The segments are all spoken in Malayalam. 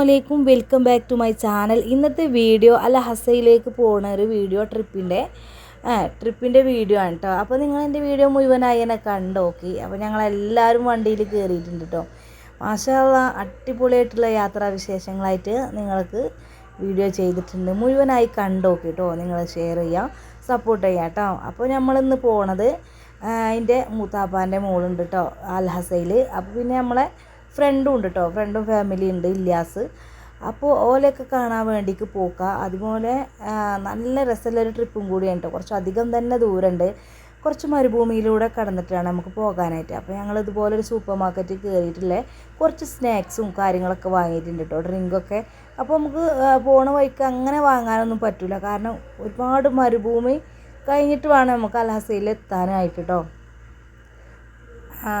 അസ്സാം വലൈക്കും welcome back to my channel ഇന്നത്തെ വീഡിയോ അല്ല ഹസയിലേക്ക് പോകുന്ന ഒരു വീഡിയോ ട്രിപ്പിന്റെ ട്രിപ്പിന്റെ വീഡിയോ ആണ് കേട്ടോ അപ്പോൾ നിങ്ങൾ എന്റെ വീഡിയോ മുഴുവനായി എന്നെ കണ്ടോക്കി അപ്പോൾ ഞങ്ങളെല്ലാവരും വണ്ടിയിൽ കയറിയിട്ടുണ്ട് കേട്ടോ മാഷാള്ള അടിപൊളിയായിട്ടുള്ള യാത്രാ വിശേഷങ്ങളായിട്ട് നിങ്ങൾക്ക് വീഡിയോ ചെയ്തിട്ടുണ്ട്. മുഴുവനായി കണ്ടോക്കി കേട്ടോ നിങ്ങൾ ഷെയർ ചെയ്യാം സപ്പോർട്ട് ചെയ്യാം കേട്ടോ അപ്പോൾ നമ്മളിന്ന് പോണത് അതിന്റെ മൂത്താപ്പാന്റെ മോളുണ്ട് കേട്ടോ അൽഹസയിൽ അപ്പോൾ പിന്നെ നമ്മളെ ഫ്രണ്ടും ഉണ്ട് കേട്ടോ ഫ്രണ്ടും ഫാമിലി ഉണ്ട് ഇല്യാസ്. അപ്പോൾ ഓലെയൊക്കെ കാണാൻ വേണ്ടിക്ക് പോക്ക. അതുപോലെ നല്ല രസമുള്ള ഒരു ട്രിപ്പും കൂടിയാണ് കേട്ടോ കുറച്ച് അധികം തന്നെ ദൂരമുണ്ട് കുറച്ച് മരുഭൂമിയിലൂടെ കടന്നിട്ടാണ് നമുക്ക് പോകാനായിട്ട്. അപ്പോൾ ഞങ്ങൾ ഇതുപോലെ ഒരു സൂപ്പർ മാർക്കറ്റിൽ കയറിയിട്ടില്ലേ കുറച്ച് സ്നാക്സും കാര്യങ്ങളൊക്കെ വാങ്ങിയിട്ടുണ്ട് കേട്ടോ ഡ്രിങ്കൊക്കെ അപ്പോൾ നമുക്ക് പോണ വഴിക്ക് അങ്ങനെ വാങ്ങാനൊന്നും പറ്റില്ല കാരണം ഒരുപാട് മരുഭൂമി കഴിഞ്ഞിട്ട് വേണം നമുക്ക് അൽഹസയിൽ എത്താനായിട്ട് കേട്ടോ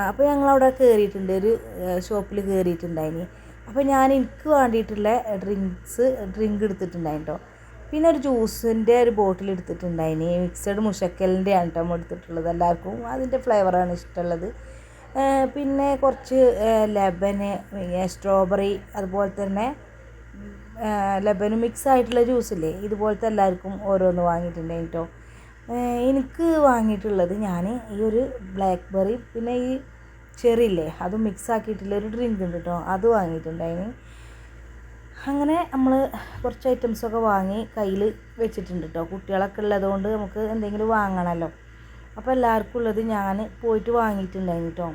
അപ്പോൾ ഞങ്ങളവിടെ കയറിയിട്ടുണ്ട് ഒരു ഷോപ്പിൽ കയറിയിട്ടുണ്ടായിനി അപ്പോൾ ഞാൻ എനിക്ക് വേണ്ടിയിട്ടുള്ള ഡ്രിങ്ക്സ് ഡ്രിങ്ക് എടുത്തിട്ടുണ്ടായിന് കേട്ടോ പിന്നെ ഒരു ജ്യൂസിന്റെ ഒരു ബോട്ടിൽ എടുത്തിട്ടുണ്ടായിനി. മിക്സഡ് മുഷക്കലിന്റെ ആണ് കേട്ടോ എടുത്തിട്ടുള്ളത്. എല്ലാവർക്കും അതിന്റെ ഫ്ലേവറാണ് ഇഷ്ടമുള്ളത്. പിന്നെ കുറച്ച് ലെബന് സ്ട്രോബെറി അതുപോലെ തന്നെ ലെബന് മിക്സ് ആയിട്ടുള്ള ജ്യൂസില്ലേ ഇതുപോലത്തെ എല്ലാവർക്കും ഓരോന്ന് വാങ്ങിയിട്ടുണ്ടായി കേട്ടോ എനിക്ക് വാങ്ങിയിട്ടുള്ളത് ഞാൻ ഈ ഒരു ബ്ലാക്ക് ബെറി പിന്നെ ഈ ചെറി ഇല്ലേ അത് മിക്സ് ആക്കിയിട്ടുള്ള ഒരു ഡ്രിങ്ക് ഉണ്ട് കേട്ടോ അത് വാങ്ങിയിട്ടുണ്ടായിന്. അങ്ങനെ നമ്മൾ കുറച്ച് ഐറ്റംസൊക്കെ വാങ്ങി കയ്യിൽ വെച്ചിട്ടുണ്ട് കേട്ടോ കുട്ടികളൊക്കെ ഉള്ളതുകൊണ്ട് നമുക്ക് എന്തെങ്കിലും വാങ്ങണമല്ലോ അപ്പോൾ എല്ലാവർക്കും ഉള്ളത് ഞാൻ പോയിട്ട് വാങ്ങിയിട്ടുണ്ടായിരുന്നു കേട്ടോ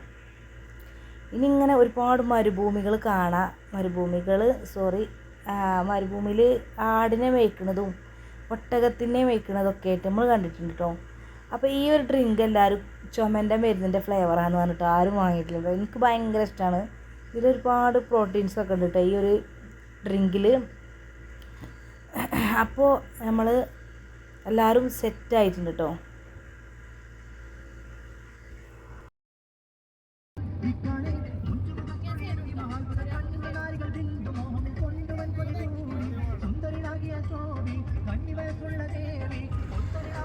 ഇനി ഇങ്ങനെ ഒരുപാട് മരുഭൂമികൾ കാണാം. മരുഭൂമികൾ സോറി മരുഭൂമിയിൽ ആടിനെ മേയ്ക്കുന്നതും ഒട്ടകത്തിനെ മേയ്ക്കുന്നതൊക്കെ ആയിട്ട് നമ്മൾ കണ്ടിട്ടുണ്ട് കേട്ടോ അപ്പോൾ ഈ ഒരു ഡ്രിങ്ക് എല്ലാവരും ചുമന്റെ മരുന്നിന്റെ ഫ്ലേവറാണെന്ന് പറഞ്ഞിട്ട് ആരും വാങ്ങിയിട്ടില്ല എനിക്ക് ഭയങ്കര ഇഷ്ടമാണ് ഇതിലൊരുപാട് പ്രോട്ടീൻസ് ഒക്കെ ഉണ്ട് കേട്ടോ ഈ ഒരു ഡ്രിങ്കിൽ അപ്പോൾ നമ്മൾ എല്ലാവരും സെറ്റായിട്ടുണ്ട് കേട്ടോ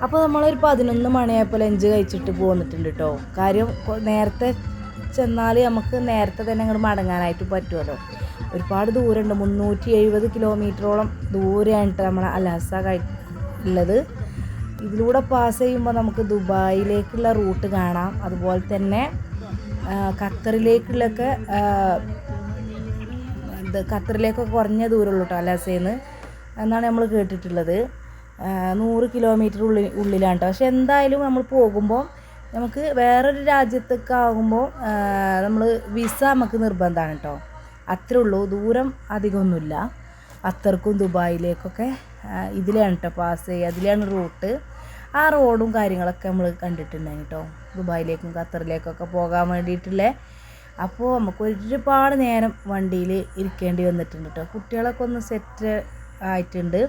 അപ്പോൾ നമ്മളൊരു പതിനൊന്ന് മണിയായപ്പോൾ ലഞ്ച് കഴിച്ചിട്ട് പോന്നിട്ടുണ്ട് കേട്ടോ കാര്യം നേരത്തെ ചെന്നാൽ നമുക്ക് നേരത്തെ തന്നെ അങ്ങോട്ട് മടങ്ങാനായിട്ട് പറ്റുമല്ലോ ഒരുപാട് ദൂരമുണ്ട് മുന്നൂറ്റി എഴുപത് കിലോമീറ്ററോളം ദൂരമായിട്ട് നമ്മൾ കഴി ഉള്ളത്. ഇതിലൂടെ പാസ് ചെയ്യുമ്പോൾ നമുക്ക് ദുബായിലേക്കുള്ള റൂട്ട് കാണാം. അതുപോലെ തന്നെ ഖത്തറിലേക്കുള്ളൊക്കെ ഖത്തറിലേക്കൊക്കെ കുറഞ്ഞ ദൂരമുള്ളൂ കേട്ടോ നിന്ന് എന്നാണ് നമ്മൾ കേട്ടിട്ടുള്ളത്. നൂറ് കിലോമീറ്റർ ഉള്ളിൽ ഉള്ളിലാണ് കേട്ടോ പക്ഷെ എന്തായാലും നമ്മൾ പോകുമ്പോൾ നമുക്ക് വേറൊരു രാജ്യത്തൊക്കെ ആകുമ്പോൾ നമ്മൾ വിസ നമുക്ക് നിർബന്ധമാണ് കേട്ടോ അത്രേ ഉള്ളൂ. ദൂരം അധികമൊന്നുമില്ല. അത്തർക്കും ദുബായിലേക്കൊക്കെ ഇതിലാണ് കേട്ടോ പാസ് ചെയ്യുക. അതിലാണ് റൂട്ട് ആ റോഡും കാര്യങ്ങളൊക്കെ നമ്മൾ കണ്ടിട്ടുണ്ടായിരുന്നു കേട്ടോ ദുബായിലേക്കും ഖത്തറിലേക്കൊക്കെ പോകാൻ വേണ്ടിയിട്ടുള്ള. അപ്പോൾ നമുക്ക് ഒരുപാട് നേരം വണ്ടിയിൽ ഇരിക്കേണ്ടി വന്നിട്ടുണ്ട് കേട്ടോ കുട്ടികളൊക്കെ ഒന്ന് സെറ്റ് ആയിട്ടുണ്ട്.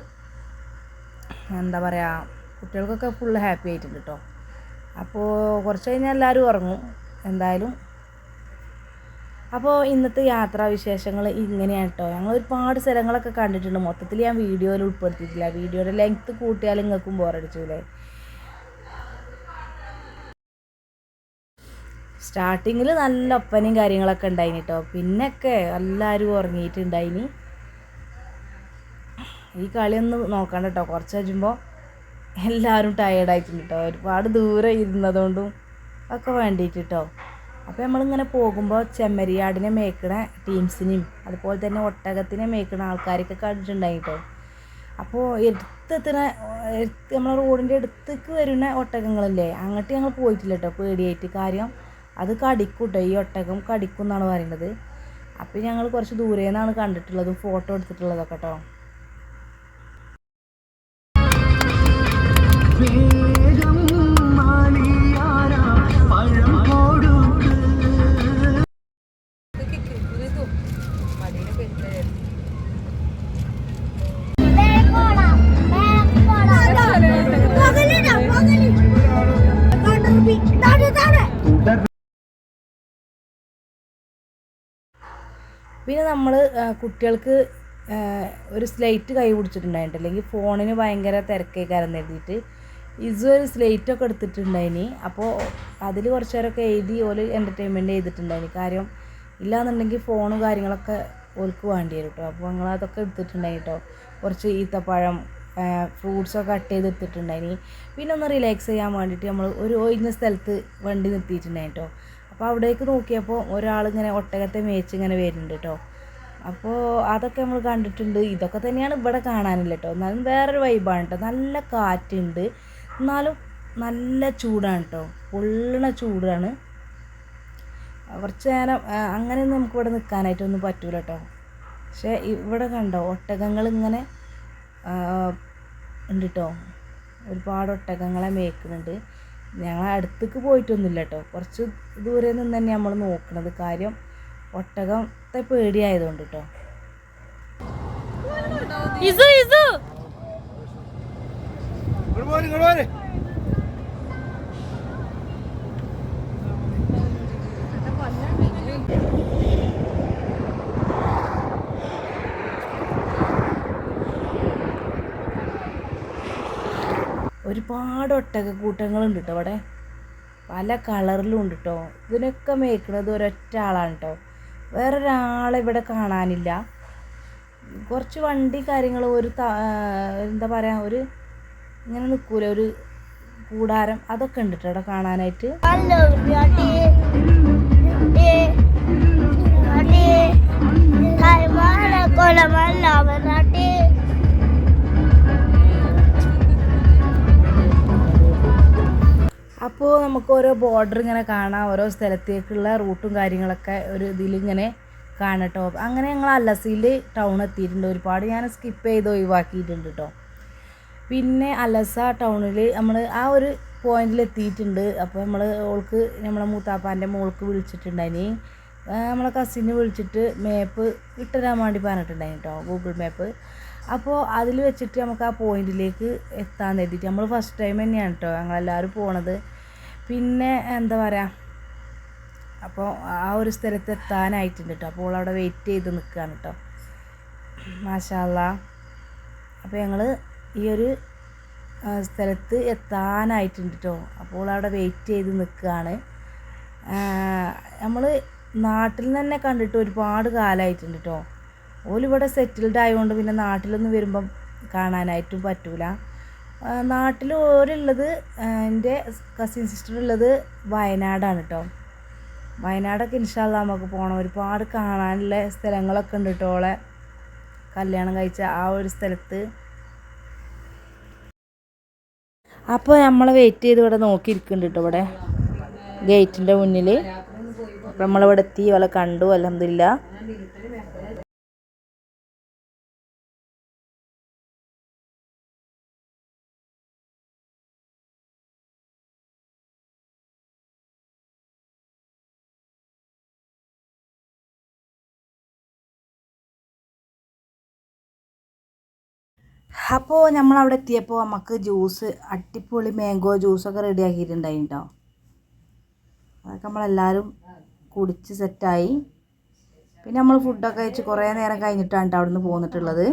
എന്താ പറയുക കുട്ടികൾക്കൊക്കെ ഫുൾ ഹാപ്പി ആയിട്ടുണ്ട് കേട്ടോ അപ്പോൾ കുറച്ച് കഴിഞ്ഞാൽ എല്ലാവരും ഉറങ്ങും എന്തായാലും. അപ്പോൾ ഇന്നത്തെ യാത്രാ വിശേഷങ്ങൾ ഇങ്ങനെയാണ് കേട്ടോ ഞങ്ങൾ ഒരുപാട് സ്ഥലങ്ങളൊക്കെ കണ്ടിട്ടുണ്ട്. മൊത്തത്തിൽ ഞാൻ വീഡിയോയിൽ ഉൾപ്പെടുത്തിയിട്ടില്ല. വീഡിയോയുടെ ലെങ്ത്ത് കൂട്ടിയാൽ നിങ്ങൾക്കും ബോറടിച്ചൂലേ സ്റ്റാർട്ടിങ്ങിൽ നല്ല ഒപ്പനയും കാര്യങ്ങളൊക്കെ ഉണ്ടായിന് കേട്ടോ പിന്നൊക്കെ എല്ലാവരും ഉറങ്ങിയിട്ടുണ്ടായിനി. ഈ കളിയൊന്ന് നോക്കണ്ട കേട്ടോ കുറച്ച് കഴിയുമ്പോൾ എല്ലാവരും ടയേർഡായിട്ടുണ്ട് കേട്ടോ ഒരുപാട് ദൂരെ ഇരുന്നതുകൊണ്ടും ഒക്കെ വേണ്ടിയിട്ട് കേട്ടോ അപ്പോൾ നമ്മളിങ്ങനെ പോകുമ്പോൾ ചെമ്മരിയാടിനെ മേക്കണ ടീംസിനെയും അതുപോലെ തന്നെ ഒട്ടകത്തിനെ മേക്കണ ആൾക്കാരൊക്കെ കണ്ടിട്ടുണ്ടായി കേട്ടോ അപ്പോൾ എടുത്തെത്തണ എടുത്ത് നമ്മളെ റോഡിന്റെ അടുത്തേക്ക് വരുന്ന ഒട്ടകങ്ങളില്ലേ അങ്ങോട്ട് ഞങ്ങൾ പോയിട്ടില്ല കേട്ടോ പേടിയായിട്ട് കാര്യം അത് കടിക്കും കേട്ടോ ഈ ഒട്ടകം കടിക്കും എന്നാണ് പറയുന്നത്. അപ്പോൾ ഞങ്ങൾ കുറച്ച് ദൂരെ നിന്നാണ് കണ്ടിട്ടുള്ളതും ഫോട്ടോ എടുത്തിട്ടുള്ളതൊക്കെ കേട്ടോ പിന്നെ നമ്മൾ കുട്ടികൾക്ക് ഒരു സ്ലേറ്റ് കൈ പിടിച്ചിട്ടുണ്ടായിട്ട് അല്ലെങ്കിൽ ഫോണിന് ഭയങ്കര തിരക്കേക്കാരെന്ന് എഴുതിയിട്ട്. ഇസു ഒരു സ്ലേറ്റൊക്കെ എടുത്തിട്ടുണ്ടായിനി. അപ്പോൾ അതിൽ കുറച്ച് നേരമൊക്കെ എഴുതി ഓൽ എന്റർടൈൻമെന്റ് ചെയ്തിട്ടുണ്ടായിനി. കാര്യം ഇല്ലാന്നുണ്ടെങ്കിൽ ഫോണും കാര്യങ്ങളൊക്കെ ഓൽക്ക് വേണ്ടി വരും കേട്ടോ അപ്പോൾ ഞങ്ങൾ അതൊക്കെ എടുത്തിട്ടുണ്ടായി കേട്ടോ കുറച്ച് ഈത്തപ്പഴം ഫ്രൂട്ട്സൊക്കെ കട്ട് ചെയ്ത് എടുത്തിട്ടുണ്ടായിനി. പിന്നെ ഒന്ന് റിലാക്സ് ചെയ്യാൻ വേണ്ടിയിട്ട് നമ്മൾ ഒരു ഒഴിഞ്ഞ സ്ഥലത്ത് വണ്ടി നിർത്തിയിട്ടുണ്ടായി കേട്ടോ അപ്പോൾ അവിടേക്ക് നോക്കിയപ്പോൾ ഒരാളിങ്ങനെ ഒട്ടകത്തെ മേച്ച് ഇങ്ങനെ വരുന്നുണ്ട് കേട്ടോ അപ്പോൾ അതൊക്കെ നമ്മൾ കണ്ടിട്ടുണ്ട്. ഇതൊക്കെ തന്നെയാണ് ഇവിടെ കാണാനില്ല കേട്ടോ എന്നാലും വേറൊരു വൈബാണ് കേട്ടോ നല്ല കാറ്റുണ്ട്. എന്നാലും നല്ല ചൂടാണ് കേട്ടോ പൊള്ളണ ചൂടാണ്. കുറച്ച് നേരം അങ്ങനെയൊന്നും നമുക്ക് ഇവിടെ നിൽക്കാനായിട്ടൊന്നും പറ്റൂല കേട്ടോ പക്ഷേ ഇവിടെ കണ്ടോ ഒട്ടകങ്ങൾ ഇങ്ങനെ ഉണ്ട് കേട്ടോ ഒരുപാട് ഒട്ടകങ്ങളെ മേയ്ക്കുന്നുണ്ട് ഞങ്ങൾ അടുത്തേക്ക് പോയിട്ടൊന്നുമില്ല കേട്ടോ കുറച്ച് ദൂരെ നിന്ന് തന്നെ നമ്മൾ നോക്കണത്. കാര്യം ഒട്ടകത്തെ പേടിയായതുകൊണ്ട് കേട്ടോ ഇസു. ഇസു ഒരുപാട് ഒട്ടകക്കൂട്ടങ്ങളുണ്ട് കേട്ടോ അവിടെ. പല കളറിലും ഉണ്ട് കേട്ടോ ഇതിനൊക്കെ മേക്കണത് ഒരൊറ്റ ആളാണ് കേട്ടോ വേറൊരാളെ ഇവിടെ കാണാനില്ല. കുറച്ച് വണ്ടി കാര്യങ്ങൾ ഒരു എന്താ പറയാ ഒരു ഇങ്ങനെ നിൽക്കൂല ഒരു കൂടാരം അതൊക്കെ ഉണ്ട് കേട്ടോ കാണാനായിട്ട്. കൊലമല്ല അപ്പോൾ നമുക്ക് ഓരോ ബോർഡർ ഇങ്ങനെ കാണാം. ഓരോ സ്ഥലത്തേക്കുള്ള റൂട്ടും കാര്യങ്ങളൊക്കെ ഒരു ഇതിലിങ്ങനെ കാണട്ടോ അങ്ങനെ ഞങ്ങൾ അലസിയിൽ ടൗൺ എത്തിയിട്ടുണ്ട്. ഒരുപാട് ഞാൻ സ്കിപ്പ് ചെയ്ത് ഒഴിവാക്കിയിട്ടുണ്ട് കേട്ടോ പിന്നെ അലസ ടൗണിൽ നമ്മൾ ആ ഒരു പോയിന്റിൽ എത്തിയിട്ടുണ്ട്. അപ്പോൾ നമ്മൾ ഓൾക്ക് നമ്മളെ മൂത്താപ്പാന്റെ മോൾക്ക് വിളിച്ചിട്ടുണ്ടായിനി. ആ, നമ്മളെ കസിന് വിളിച്ചിട്ട് മാപ്പ് ഇട്ടുതരാൻ വേണ്ടി പറഞ്ഞിട്ടുണ്ടായിരുന്നു കേട്ടോ ഗൂഗിൾ മാപ്പ് അപ്പോൾ അതിൽ വെച്ചിട്ട് നമുക്ക് ആ പോയിന്റിലേക്ക് എത്താൻ കരുതിയിട്ട് നമ്മൾ ഫസ്റ്റ് ടൈം തന്നെയാണ് കേട്ടോ ഞങ്ങളെല്ലാവരും പോണത്. പിന്നെ എന്താ പറയുക അപ്പോൾ ആ ഒരു സ്ഥലത്ത് എത്താനായിട്ടുണ്ട് കേട്ടോ അപ്പോൾ അവിടെ വെയിറ്റ് ചെയ്ത് നിൽക്കുകയാണ് കേട്ടോ മാഷാല്ല അപ്പോൾ ഞങ്ങൾ ഈ ഒരു സ്ഥലത്ത് എത്താനായിട്ടുണ്ട് കേട്ടോ അപ്പോൾ അവിടെ വെയിറ്റ് ചെയ്ത് നിൽക്കുകയാണ് നമ്മൾ നാട്ടിൽ തന്നെ കണ്ടിട്ട് ഒരുപാട് കാലമായിട്ടുണ്ട് കേട്ടോ ഓലിവിടെ സെറ്റിൽഡ് ആയതുകൊണ്ട് പിന്നെ നാട്ടിലൊന്നും വരുമ്പം കാണാനായിട്ടും പറ്റൂല. നാട്ടിൽ ഓരുള്ളത് എന്റെ കസിൻ സിസ്റ്റർ ഉള്ളത് വയനാടാണ് കേട്ടോ വയനാടൊക്കെ ഇൻഷാല്ല നമുക്ക് പോകണം ഒരുപാട് കാണാനുള്ള സ്ഥലങ്ങളൊക്കെ ഉണ്ട് കേട്ടോ ഓളെ. കല്യാണം കഴിച്ച ആ ഒരു സ്ഥലത്ത്. അപ്പോൾ നമ്മൾ വെയിറ്റ് ചെയ്ത് ഇവിടെ നോക്കിയിരിക്കുന്നുണ്ട് കേട്ടോ ഇവിടെ. ഗേറ്റിന്റെ മുന്നിൽ നമ്മളിവിടെ എത്തി ഓളെ കണ്ടു അലഹമില്ല അപ്പോൾ നമ്മൾ അവിടെ എത്തിയപ്പോൾ നമുക്ക് ജ്യൂസ് അടിപൊളി മാംഗോ ജ്യൂസൊക്കെ റെഡി കേട്ടോ അതൊക്കെ നമ്മളെല്ലാവരും കുടിച്ച് സെറ്റായി പിന്നെ നമ്മൾ ഫുഡൊക്കെ കഴിച്ച് കുറേ നേരം കഴിഞ്ഞിട്ടാണ് കേട്ടോ നിന്ന് പോന്നിട്ടുള്ളത്.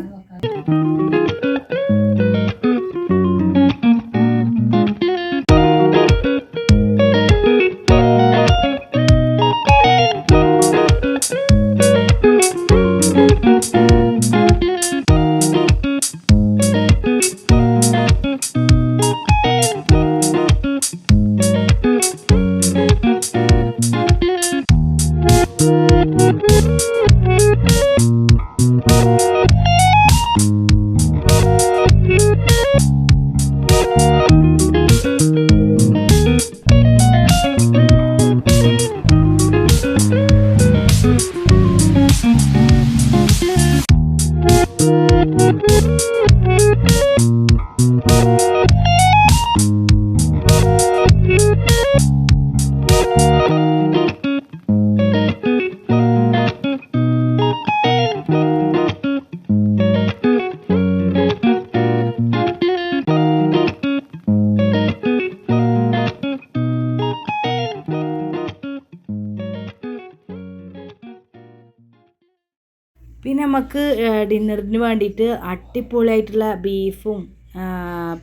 ഡിന്നറിന് വേണ്ടിയിട്ട് അടിപൊളിയായിട്ടുള്ള ബീഫും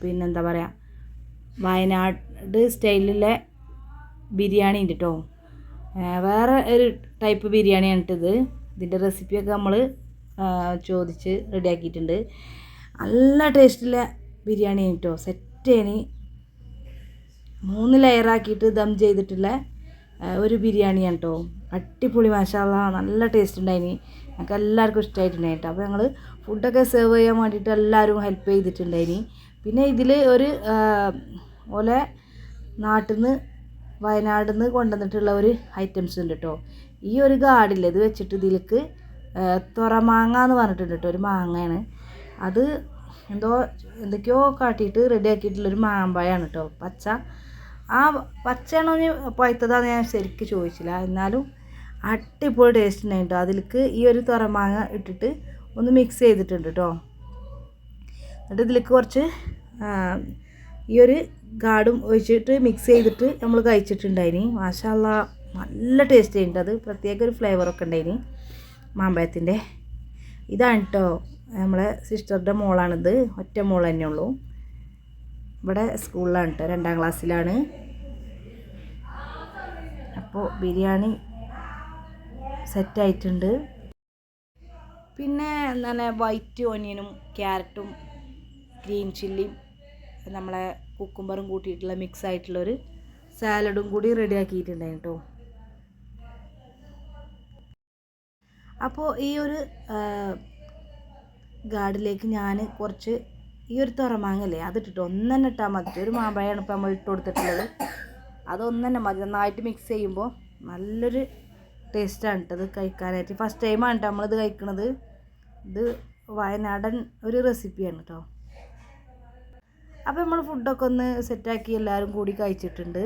പിന്നെന്താ പറയുക വയനാട് സ്റ്റൈലിലെ ബിരിയാണി ഉണ്ട് കേട്ടോ വേറെ ഒരു ടൈപ്പ് ബിരിയാണിയാണ് ഇത് ഇതിന്റെ റെസിപ്പിയൊക്കെ നമ്മൾ ചോദിച്ച് റെഡിയാക്കിയിട്ടുണ്ട്. നല്ല ടേസ്റ്റുള്ള ബിരിയാണി കേട്ടോ സെറ്റേനി മൂന്ന് ലെയറാക്കിയിട്ട് ദം ചെയ്തിട്ടുള്ള ഒരു ബിരിയാണിയാണ് കേട്ടോ അടിപൊളി മസാല നല്ല ടേസ്റ്റ് ഉണ്ടായിനി. ഞങ്ങൾക്ക് എല്ലാവർക്കും ഇഷ്ടമായിട്ടുണ്ടായി കേട്ടോ അപ്പോൾ ഞങ്ങൾ ഫുഡൊക്കെ സെർവ് ചെയ്യാൻ വേണ്ടിയിട്ട് എല്ലാവരും ഹെൽപ്പ് ചെയ്തിട്ടുണ്ടായിനി. പിന്നെ ഇതിൽ ഒരു ഓലെ നാട്ടിൽ നിന്ന് വയനാട് നിന്ന് കൊണ്ടുവന്നിട്ടുള്ള ഒരു ഐറ്റംസ് ഉണ്ട് കേട്ടോ ഈ ഒരു ഗാർഡില്ല ഇത് വെച്ചിട്ട് ഇതിലേക്ക് തുറമാങ്ങ എന്ന് പറഞ്ഞിട്ടുണ്ട് കേട്ടോ ഒരു മാങ്ങയാണ്. അത് എന്തോ എന്തൊക്കെയോ കാട്ടിയിട്ട് റെഡി ആക്കിയിട്ടുള്ളൊരു മാമ്പഴമാണ് കേട്ടോ പച്ച ആ പച്ചയാണോ പഴുത്തതാണെന്ന് ഞാൻ ശരിക്കും ചോദിച്ചില്ല. എന്നാലും അടിപൊളി ടേസ്റ്റ് ഉണ്ടായി കേട്ടോ അതിലേക്ക് ഈ ഒരു തുറമാങ്ങ ഇട്ടിട്ട് ഒന്ന് മിക്സ് ചെയ്തിട്ടുണ്ട് കേട്ടോ എന്നിട്ട് ഇതിലേക്ക് കുറച്ച് ഈ ഒരു ഗാർഡും ഒഴിച്ചിട്ട് മിക്സ് ചെയ്തിട്ട് നമ്മൾ കഴിച്ചിട്ടുണ്ടായിനി. മാഷാല്ല നല്ല ടേസ്റ്റ് ഉണ്ട് അത്. പ്രത്യേക ഒരു ഫ്ലേവറൊക്കെ ഉണ്ടായിനി മാമ്പഴത്തിന്റെ ഇതാണ് കേട്ടോ നമ്മളെ സിസ്റ്ററുടെ മോളാണിത്. ഒറ്റ മോൾ തന്നെ ഉള്ളൂ. ഇവിടെ സ്കൂളിലാണ് കേട്ടോ രണ്ടാം ക്ലാസ്സിലാണ് അപ്പോൾ ബിരിയാണി സെറ്റായിട്ടുണ്ട്. പിന്നെ എന്താണ് വൈറ്റ് ഓനിയനും ക്യാരറ്റും ഗ്രീൻ ചില്ലിയും നമ്മളെ കുക്കുംബറും കൂട്ടിയിട്ടുള്ള മിക്സ് ആയിട്ടുള്ളൊരു സാലഡും കൂടി റെഡി ആക്കിയിട്ടുണ്ടായി കേട്ടോ അപ്പോൾ ഈ ഒരു ഗാർഡിലേക്ക് ഞാൻ കുറച്ച് ഈ ഒരു തുറമാങ്ങല്ലേ അതിട്ടിട്ട് ഒന്നെന്നെ ഇട്ടാൽ മതി. ഒരു മാമ്പഴമാണ് ഇപ്പോൾ നമ്മൾ ഇട്ട് കൊടുത്തിട്ടുള്ളത്. അതൊന്നെന്നെ മതി. നന്നായിട്ട് മിക്സ് ചെയ്യുമ്പോൾ നല്ലൊരു ടേസ്റ്റാണ് കേട്ടത് കഴിക്കാനായിട്ട്. ഫസ്റ്റ് ടൈമാണ് കേട്ടോ നമ്മളിത് കഴിക്കണത്. ഇത് വയനാടൻ ഒരു റെസിപ്പിയാണ് കേട്ടോ അപ്പോൾ നമ്മൾ ഫുഡൊക്കെ ഒന്ന് സെറ്റാക്കി എല്ലാവരും കൂടി കഴിച്ചിട്ടുണ്ട്.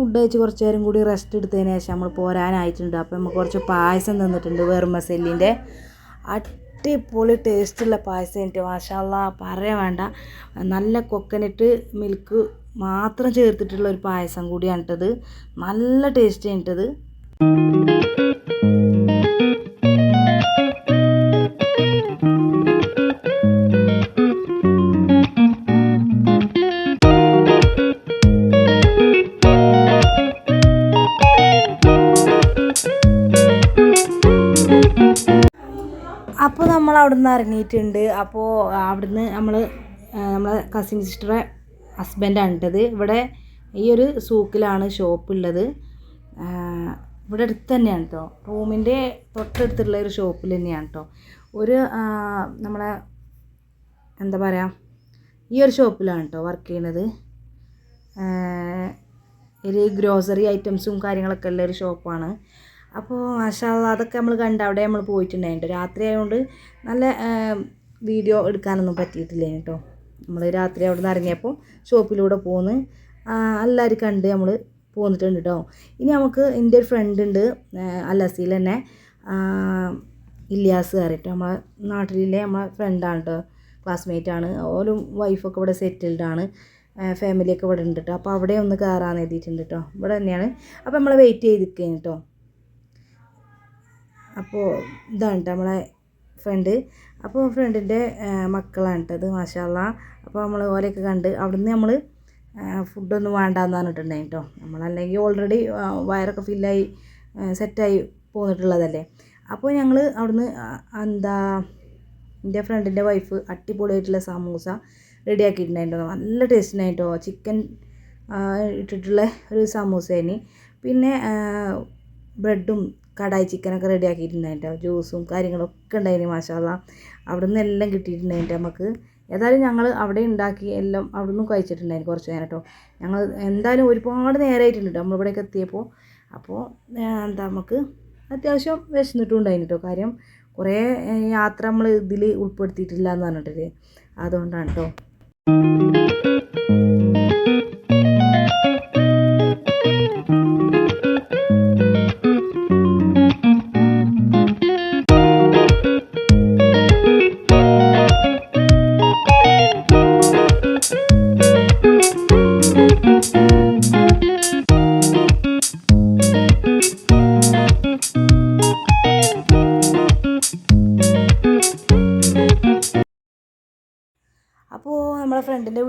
ഫുഡ് കഴിച്ച് കുറച്ച് നേരം കൂടി റെസ്റ്റ് എടുത്തതിന് ശേഷം നമ്മൾ പോരാനായിട്ടുണ്ട്. അപ്പോൾ നമുക്ക് കുറച്ച് പായസം തന്നിട്ടുണ്ട് വെറുമസെല്ലിന്റെ അടിപൊളി ടേസ്റ്റുള്ള പായസം എനിക്ക് മാഷാല്ല പറയാൻ വേണ്ട. നല്ല കൊക്കനട്ട് മിൽക്ക് മാത്രം ചേർത്തിട്ടുള്ള ഒരു പായസം കൂടിയാണ് ഇട്ടത് നല്ല ടേസ്റ്റ് ആണ് നമ്മൾ അവിടെ നിന്ന് ഇറങ്ങിയിട്ടുണ്ട്. അപ്പോൾ അവിടുന്ന് നമ്മൾ നമ്മളെ കസിൻ സിസ്റ്ററെ ഹസ്ബൻഡാണ് ഇട്ടത്. ഇവിടെ ഈ ഒരു സൂക്കിലാണ് ഷോപ്പ് ഉള്ളത്. ഇവിടെ അടുത്ത് തന്നെയാണ് കേട്ടോ റൂമിന്റെ തൊട്ടടുത്തുള്ള ഒരു ഷോപ്പിൽ തന്നെയാണ് കേട്ടോ ഒരു നമ്മളെ എന്താ പറയുക ഈ ഒരു ഷോപ്പിലാണ് കേട്ടോ വർക്ക് ചെയ്യുന്നത് ആ, ഒരു ഗ്രോസറി ഐറ്റംസും കാര്യങ്ങളൊക്കെ ഉള്ള ഒരു ഷോപ്പാണ് അപ്പോൾ മാഷാല്ല അതൊക്കെ നമ്മൾ കണ്ട് അവിടെ നമ്മൾ പോയിട്ടുണ്ടായിട്ട് രാത്രി ആയതുകൊണ്ട് നല്ല വീഡിയോ എടുക്കാനൊന്നും പറ്റിയിട്ടില്ല കേട്ടോ. നമ്മൾ രാത്രി അവിടെ നിന്ന് ഇറങ്ങിയപ്പോൾ ഷോപ്പിലൂടെ പോന്ന് എല്ലാവരും കണ്ട് നമ്മൾ പോന്നിട്ടുണ്ട് കേട്ടോ. ഇനി നമുക്ക് എന്റെ ഒരു ഫ്രണ്ട് ഉണ്ട് അലസിയിൽ തന്നെ ഇല്യാസ് കയറിയിട്ട് നമ്മളെ നാട്ടിലെ നമ്മളെ ഫ്രണ്ടാണ് കേട്ടോ. ക്ലാസ്മേറ്റ് ആണ്. ഓരും വൈഫൊക്കെ ഇവിടെ സെറ്റിൽഡ് ആണ്. ഫാമിലിയൊക്കെ ഇവിടെ ഉണ്ട് കേട്ടോ. അപ്പോൾ അവിടെ ഒന്ന് കയറാൻ എഴുതിയിട്ടുണ്ട് കേട്ടോ. ഇവിടെ തന്നെയാണ്. അപ്പോൾ നമ്മൾ വെയിറ്റ് ചെയ്തിരിക്കുകയാണ് കേട്ടോ. അപ്പോൾ ഇതാണ് കേട്ടോ നമ്മളെ ഫ്രണ്ട് അപ്പോൾ ഫ്രണ്ടിന്റെ മക്കളാണ് കേട്ടത് മാഷാല്ല അപ്പോൾ നമ്മൾ ഓലെയൊക്കെ കണ്ട് അവിടുന്ന് നമ്മൾ ഫുഡൊന്നും വേണ്ടാന്ന് പറഞ്ഞിട്ടുണ്ടായി കേട്ടോ നമ്മളല്ലെങ്കിൽ ഓൾറെഡി വയറൊക്കെ ഫില്ലായി സെറ്റായി പോന്നിട്ടുള്ളതല്ലേ. അപ്പോൾ ഞങ്ങൾ അവിടുന്ന് എന്താ എന്റെ ഫ്രണ്ടിന്റെ വൈഫ് അടിപൊളിയായിട്ടുള്ള സമൂസ റെഡിയാക്കിയിട്ടുണ്ടായിട്ടോ നല്ല ടേസ്റ്റിനായിട്ടോ ചിക്കൻ ഇട്ടിട്ടുള്ള ഒരു സമൂസേനി. പിന്നെ ബ്രെഡും കടായി ചിക്കനൊക്കെ റെഡി റെഡിയാക്കിയിട്ടുണ്ടായിട്ടോ ജ്യൂസും കാര്യങ്ങളൊക്കെ ഉണ്ടായിന് മാഷാല്ല അവിടെ നിന്ന് എല്ലാം കിട്ടിയിട്ടുണ്ടായിട്ട് നമുക്ക് ഏതായാലും ഞങ്ങൾ അവിടെ ഉണ്ടാക്കി എല്ലാം അവിടെ നിന്നും കഴിച്ചിട്ടുണ്ടായിരുന്നു കുറച്ച് നേരം കേട്ടോ ഞങ്ങൾ എന്തായാലും ഒരുപാട് നേരമായിട്ടുണ്ട് കേട്ടോ നമ്മളിവിടേക്ക് എത്തിയപ്പോൾ. അപ്പോൾ എന്താ നമുക്ക് അത്യാവശ്യം വിശന്നിട്ടും ഉണ്ടായിരുന്നു കേട്ടോ കാര്യം കുറേ യാത്ര നമ്മൾ ഇതിൽ ഉൾപ്പെടുത്തിയിട്ടില്ല എന്ന് പറഞ്ഞിട്ടില്ലേ അതുകൊണ്ടാണ് കേട്ടോ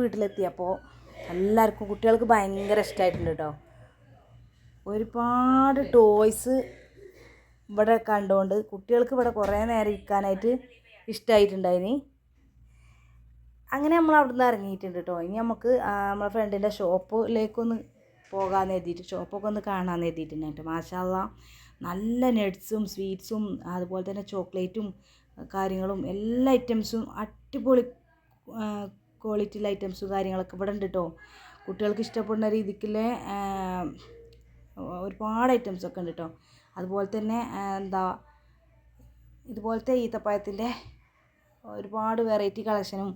വീട്ടിലെത്തിയപ്പോൾ എല്ലാവർക്കും കുട്ടികൾക്ക് ഭയങ്കര ഇഷ്ടമായിട്ടുണ്ട് കേട്ടോ. ഒരുപാട് ടോയ്സ് ഇവിടെ കണ്ടുകൊണ്ട് കുട്ടികൾക്ക് ഇവിടെ കുറേ നേരം ഇരിക്കാനായിട്ട് ഇഷ്ടമായിട്ടുണ്ടായിനി അങ്ങനെ നമ്മൾ അവിടെ നിന്ന് ഇറങ്ങിയിട്ടുണ്ട് കേട്ടോ. ഇനി നമുക്ക് നമ്മളെ ഫ്രണ്ടിന്റെ ഷോപ്പിലേക്കൊന്ന് പോകാമെന്ന് എഴുതിയിട്ട് ഷോപ്പൊക്കെ ഒന്ന് കാണാമെന്ന് എഴുതിയിട്ടുണ്ട് മാഷാല്ല നല്ല നട്ട്സും സ്വീറ്റ്സും അതുപോലെ തന്നെ ചോക്ലേറ്റും കാര്യങ്ങളും എല്ലാ ഐറ്റംസും അടിപൊളി ക്വാളിറ്റിയിലെ ഐറ്റംസും കാര്യങ്ങളൊക്കെ ഇവിടെ ഉണ്ട് കേട്ടോ കുട്ടികൾക്ക് ഇഷ്ടപ്പെടുന്ന രീതിക്കുള്ള ഒരുപാട് ഐറ്റംസ് ഒക്കെ ഉണ്ട് കേട്ടോ അതുപോലെ തന്നെ എന്താ ഇതുപോലത്തെ ഈത്തപ്പഴത്തിന്റെ ഒരുപാട് വെറൈറ്റി കളക്ഷനും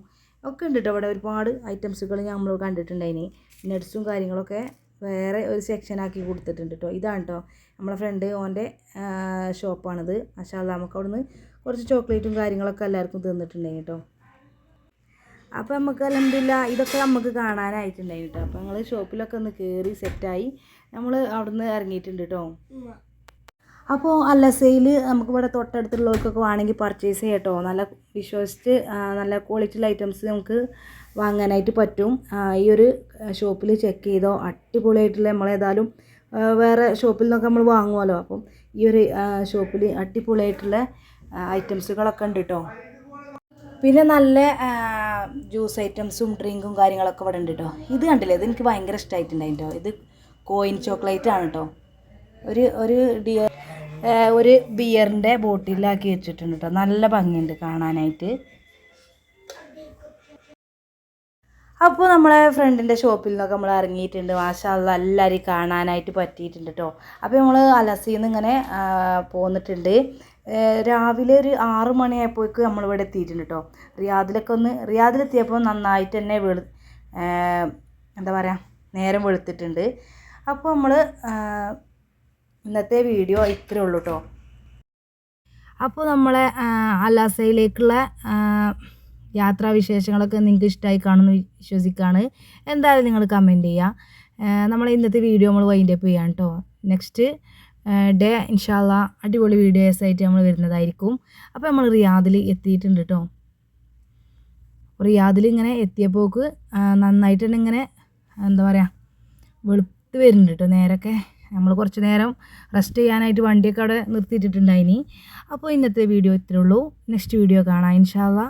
ഒക്കെ ഉണ്ട് കേട്ടോ ഇവിടെ. ഒരുപാട് ഐറ്റംസുകൾ നമ്മൾ കണ്ടിട്ടുണ്ടായിനി. നെഡ്സും കാര്യങ്ങളൊക്കെ വേറെ ഒരു സെക്ഷനാക്കി കൊടുത്തിട്ടുണ്ട് കേട്ടോ ഇതാണ് കേട്ടോ നമ്മളെ ഫ്രണ്ട് ഓന്റെ ഷോപ്പാണിത് മഷാല്ല നമുക്ക് അവിടുന്ന് കുറച്ച് ചോക്ലേറ്റും കാര്യങ്ങളൊക്കെ എല്ലാവർക്കും തന്നിട്ടുണ്ടായി കേട്ടോ അപ്പോൾ നമുക്ക് അലമ്പില്ല ഇതൊക്കെ നമുക്ക് കാണാനായിട്ടുണ്ടായി കേട്ടോ അപ്പോൾ ഞങ്ങൾ ഷോപ്പിലൊക്കെ ഒന്ന് കയറി സെറ്റായി നമ്മൾ അവിടുന്ന് ഇറങ്ങിയിട്ടുണ്ട് കേട്ടോ അപ്പോൾ അല്ലസയിൽ നമുക്ക് ഇവിടെ തൊട്ടടുത്തുള്ളവർക്കൊക്കെ വേണമെങ്കിൽ പർച്ചേസ് ചെയ്യാം കേട്ടോ നല്ല വിശ്വസിച്ച് നല്ല ക്വാളിറ്റിയുള്ള ഐറ്റംസ് നമുക്ക് വാങ്ങാനായിട്ട് പറ്റും. ഈ ഒരു ഷോപ്പിൽ ചെക്ക് ചെയ്തോ അടിപൊളിയായിട്ടുള്ള നമ്മളേതായാലും വേറെ ഷോപ്പിൽ നിന്നൊക്കെ നമ്മൾ വാങ്ങുമല്ലോ അപ്പം ഈ ഒരു ഷോപ്പിൽ അടിപൊളിയായിട്ടുള്ള ഐറ്റംസുകളൊക്കെ ഉണ്ട് കേട്ടോ പിന്നെ നല്ല ജ്യൂസ് ഐറ്റംസും ഡ്രിങ്കും കാര്യങ്ങളൊക്കെ ഇവിടെ ഉണ്ട് കേട്ടോ ഇത് കണ്ടില്ലേ? ഇത് എനിക്ക് ഭയങ്കര ഇഷ്ടമായിട്ടുണ്ടായിരുന്നു കേട്ടോ ഇത് കോയിൻ ചോക്ലേറ്റ് ആണ് കേട്ടോ ഒരു ഒരു ഡിയർ ഒരു ബിയറിന്റെ ബോട്ടിലാക്കി വെച്ചിട്ടുണ്ട് കേട്ടോ നല്ല ഭംഗിയുണ്ട് കാണാനായിട്ട്. അപ്പോൾ നമ്മളെ ഫ്രണ്ടിന്റെ ഷോപ്പിൽ നിന്നൊക്കെ നമ്മൾ ഇറങ്ങിയിട്ടുണ്ട്. മാഷാല്ല എല്ലാവരും കാണാനായിട്ട് പറ്റിയിട്ടുണ്ട് കേട്ടോ അപ്പോൾ നമ്മൾ അലസിയിൽ നിന്ന് ഇങ്ങനെ പോന്നിട്ടുണ്ട്. രാവിലെ ഒരു ആറ് മണിയായപ്പോഴേക്ക് നമ്മളിവിടെ എത്തിയിട്ടുണ്ട് കേട്ടോ. റിയാദിലൊക്കെ ഒന്ന് റിയാദിലെത്തിയപ്പോൾ നന്നായിട്ട് തന്നെ വെളു എന്താ പറയുക നേരം വെളുത്തിട്ടുണ്ട്. അപ്പോൾ നമ്മൾ ഇന്നത്തെ വീഡിയോ ഇത്രയേ ഉള്ളൂ കേട്ടോ. അപ്പോൾ നമ്മളെ അലാസയിലേക്കുള്ള യാത്രാ യാത്രാവിശേഷങ്ങളൊക്കെ നിങ്ങൾക്ക് ഇഷ്ടമായി കാണുമെന്ന് വിശ്വസിക്കുകയാണ്. എന്തായാലും നിങ്ങൾ കമന്റ് ചെയ്യുക. നമ്മളെ ഇന്നത്തെ വീഡിയോ നമ്മൾ വൈൻഡപ്പ് ചെയ്യാം കേട്ടോ. നെക്സ്റ്റ് ഡേ ഇൻഷാല്ല അടിപൊളി വീഡിയോസ് ആയിട്ട് നമ്മൾ വരുന്നതായിരിക്കും. അപ്പോൾ നമ്മൾ റിയാദിൽ എത്തിയിട്ടുണ്ട് കേട്ടോ റിയാദിൽ ഇങ്ങനെ എത്തിയപ്പോക്ക് നന്നായിട്ട് തന്നെ ഇങ്ങനെ എന്താ പറയുക വെളുത്ത് വരുന്നുണ്ട് കേട്ടോ നേരൊക്കെ. നമ്മൾ കുറച്ച് നേരം റെസ്റ്റ് ചെയ്യാനായിട്ട് വണ്ടിയൊക്കെ അവിടെ നിർത്തിയിട്ടിട്ടുണ്ടായിനി. അപ്പോൾ ഇന്നത്തെ വീഡിയോ ഇത്രേ ഉള്ളൂ. നെക്സ്റ്റ് വീഡിയോ കാണാം ഇൻഷാല്ല